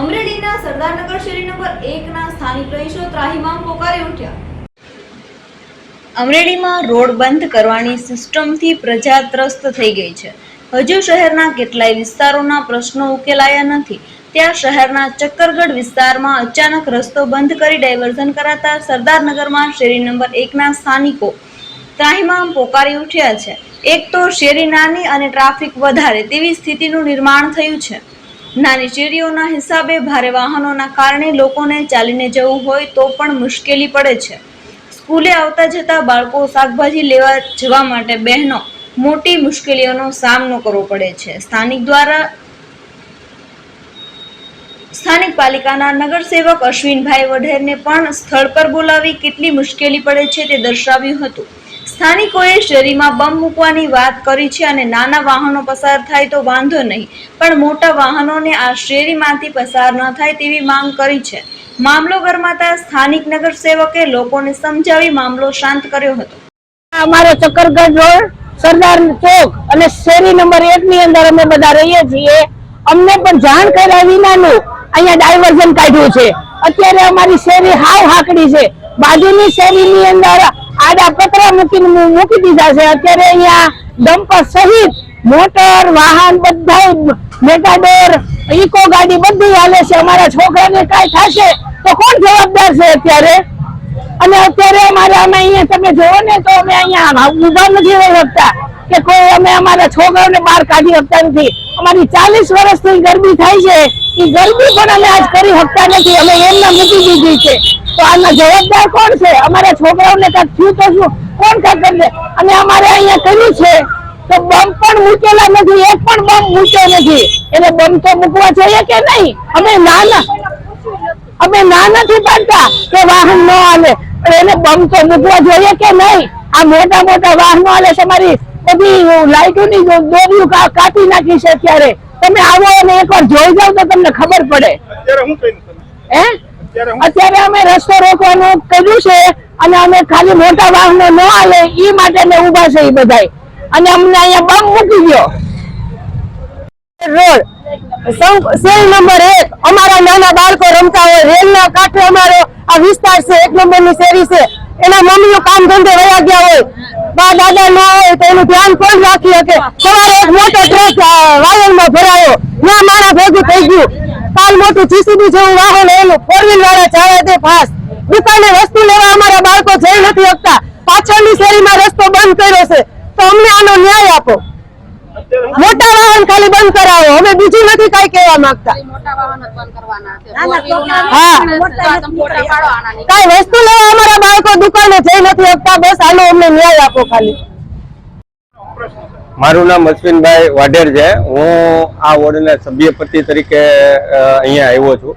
અમરેલીના સરદારનગર શેરી નંબર એકના સ્થાનિક રહીશો ત્રાહિમામ પોકારી ઉઠ્યા. અમરેલીમાં રોડ બંધ કરવાની સિસ્ટમથી પ્રજા ત્રસ્ત થઈ ગઈ છે. હજુ શહેરના કેટલાય વિસ્તારોના પ્રશ્નો ઉકેલાયા નથી. ત્યાં શહેરના ચક્કરગઢ વિસ્તારમાં અચાનક રસ્તો બંધ કરી ડાયવર્ઝન કરાતા સરદારનગરમાં શેરી નંબર એકના સ્થાનિકો ત્રાહિમામ પોકારી ઉઠ્યા છે. એક તો શેરી નાની અને ટ્રાફિક વધારે તેવી સ્થિતિનું નિર્માણ થયું છે. નાની ચેરીઓના હિસાબે ભારે વાહનોના કારણે લોકોને ચાલીને જવું હોય તો પણ મુશ્કેલી પડે છે. સ્કૂલે આવતા જતા બાળકો શાકભાજી લેવા જવા માટે બહેનો મોટી મુશ્કેલીઓનો સામનો કરવો પડે છે. સ્થાનિક દ્વારા સ્થાનિક પાલિકાના નગરસેવક અશ્વિનભાઈ વઢેરને પણ સ્થળ પર બોલાવી કેટલી મુશ્કેલી પડે છે તે દર્શાવ્યું હતું. સ્થાનિકોએ શેરીમાં બમ મૂકવાની વાત કરી છે અને નાના વાહનો પસાર થાય તો વાંધો નહીં, પણ મોટા વાહનોને આ શેરીમાંથી પસાર ન થાય તેવી માંગ કરી છે. મામલો ગરમાતા સ્થાનિક નગરસેવકે લોકોને સમજાવી મામલો શાંત કર્યો હતો. અમારો ચક્કરગઢ રોડ, સરદાર ચોક અને શેરી નંબર એક ની અંદર અમે બધા રહીએ છીએ. અમને પણ જાણ કર્યા વિનાનું અહીંયા ડાયવર્ઝન કાઢ્યું છે. અત્યારે અમારી શેરી હાવ હાકડી છે. બાજુની શેરીની અંદર આડા પતરા મૂકીને મૂકી દીધા છે. અત્યારે અહીંયા ડમ્પર સહિત મોટર, વાહન બધા મેટાડોર, ઇકો ગાડી બધી હાલે છે. અમારા છોકરાને કાંઈ થશે તો કોણ જવાબદાર છે અત્યારે? અને અત્યારે અમારે અમે અહીંયા તમે જોવો ને તો અમે અહીંયા ઊભા નથી રહી શકતા કે કોઈ અમે અમારા છોકરાઓને બહાર કાઢી શકતા નથી. અમારી ચાલીસ વર્ષથી ગરબી થાય છે. એ ગરબી પણ અમે આજ કરી શકતા નથી. અમે એમના મૂકી દીધી છે. આના જવાબદાર કોણ છે? અમારા છોકરાઓને કાંઈક થયું તો શું? કોણ કાંઈક કરશે અને અમારે અહીંયા કર્યું છે તો બમ પણ મૂકેલા નથી એક પણ બમ મૂક્યો નથી. એટલે બમ તો મૂકવા જોઈએ કે નહીં? અમે નાના અમે ના નથી પાડતા કે વાહન ન હાલે. પણ એને બમ તો મૂકવા જોઈએ કે નહીં? આ મોટા મોટા વાહનો હાલે તમારી મારી. બધી લાઈટોની દોરીઓ કાપી નાખી છે અત્યારે. તમે આવો અને એકવાર જોઈ જાવ તો તમને ખબર પડે. હે? અત્યારે અમે રસ્તો રોકવાનું કર્યું છે અને અમે ખાલી મોટા વાહનો ન હાલે એ માટે અમે ઊભા છે એ બધા અને અમને અહીંયા બમ મૂકી ગયો. રોડ. સેલ નંબર એક. અમારા નાના બાળકો રમતા હોય, રેલના કાંઠે અમારો આ વિસ્તાર છે, એક નંબરની શેરી છે. એના મમ્મીઓ કામ ધંધે વયા ગયા હોય. બા દાદા ન હોય તો એનું ધ્યાન કોણ રાખી શકે. સવારે એક મોટો ટ્રક વાયરમાં ભરાયો. ના મારા ભેગું થઈ ગયું. કાલ મોટું જીસીબી જેવું વાહન એનું ફોર વ્હીલ વાળા ચાલે તે ફાસ દુકાને વસ્તુ લેવા અમારા બાળકો જઈ નથી શકતા. પાછળની શેરીમાં રસ્તો બંધ કર્યો છે. તો અમને આનો ન્યાય આપો. મોટા વાહન ખાલી બંધ કરાવો. અમે બીજું નથી કઈ કહેવા માંગતા. કઈ વસ્તુ લેવા અમારા બાળકો દુકાને જઈ નથી શકતા. બસ આનો અમને ન્યાય આપો ખાલી. મારું નામ અશ્વિનભાઈ વાઢેર છે. હું આ વોર્ડના સભ્યપતિ તરીકે અહીંયા આવ્યો છું.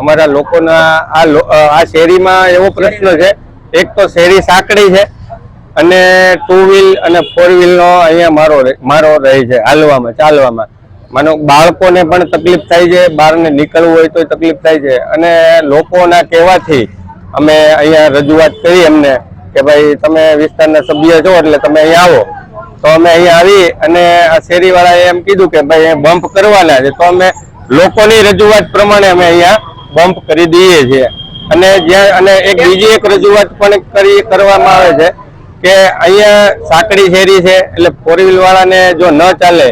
અમારા લોકોના આ આ શેરીમાં એવો પ્રશ્ન છે. એક તો શેરી સાંકડી છે અને ટુ વ્હીલ અને ફોર વ્હીલનો અહીંયા મારો મારો રહે છે, હાલવામાં, ચાલવામાં. માનો બાળકોને પણ તકલીફ થાય છે, બહારને નીકળવું હોય તો તકલીફ થાય છે. અને લોકોના કહેવાથી અમે અહીંયા રજૂઆત કરી એમને કે ભાઈ તમે વિસ્તારના સભ્ય છો એટલે તમે અહીંયા આવો. તો અમે અહીંયા આવી અને આ શેરીવાળાએ એમ કીધું કે ભાઈ અહીંયા બમ્પ કરવાના છે. તો અમે લોકોની રજૂઆત પ્રમાણે અમે અહીંયા બમ્પ કરી દઈએ છીએ. અને જ્યાં અને એક બીજી એક રજૂઆત પણ કરી કરવામાં આવે છે કે અહીંયા સાંકડી શેરી છે, એટલે ફોર વ્હીલવાળાને જો ન ચાલે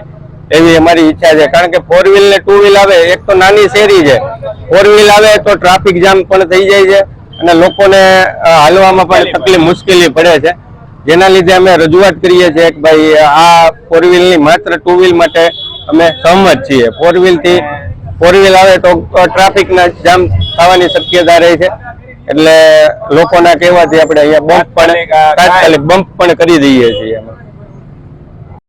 એવી અમારી ઈચ્છા છે. કારણ કે ફોર વ્હીલ ને ટુ વ્હીલ આવે, એક તો નાની શેરી છે. ફોર વ્હીલ આવે તો ટ્રાફિક જામ પણ થઈ જાય છે અને લોકોને હાલવામાં પણ તકલીફ મુશ્કેલી પડે છે. જેના લીધે અમે રજૂઆત કરીએ છીએ કે ભાઈ આ ફોર વ્હીલની માત્ર ટુ વ્હીલ માટે અમે સહમત છીએ. ફોર વ્હીલથી ફોર વ્હીલ આવે તો ટ્રાફિક ના જામ થવાની શક્યતા રહે છે. એટલે લોકોના કહેવાથી આપણે અહીંયા બમ્પ પણ તાત્કાલિક બમ્પ પણ કરી દઈએ છીએ. અમે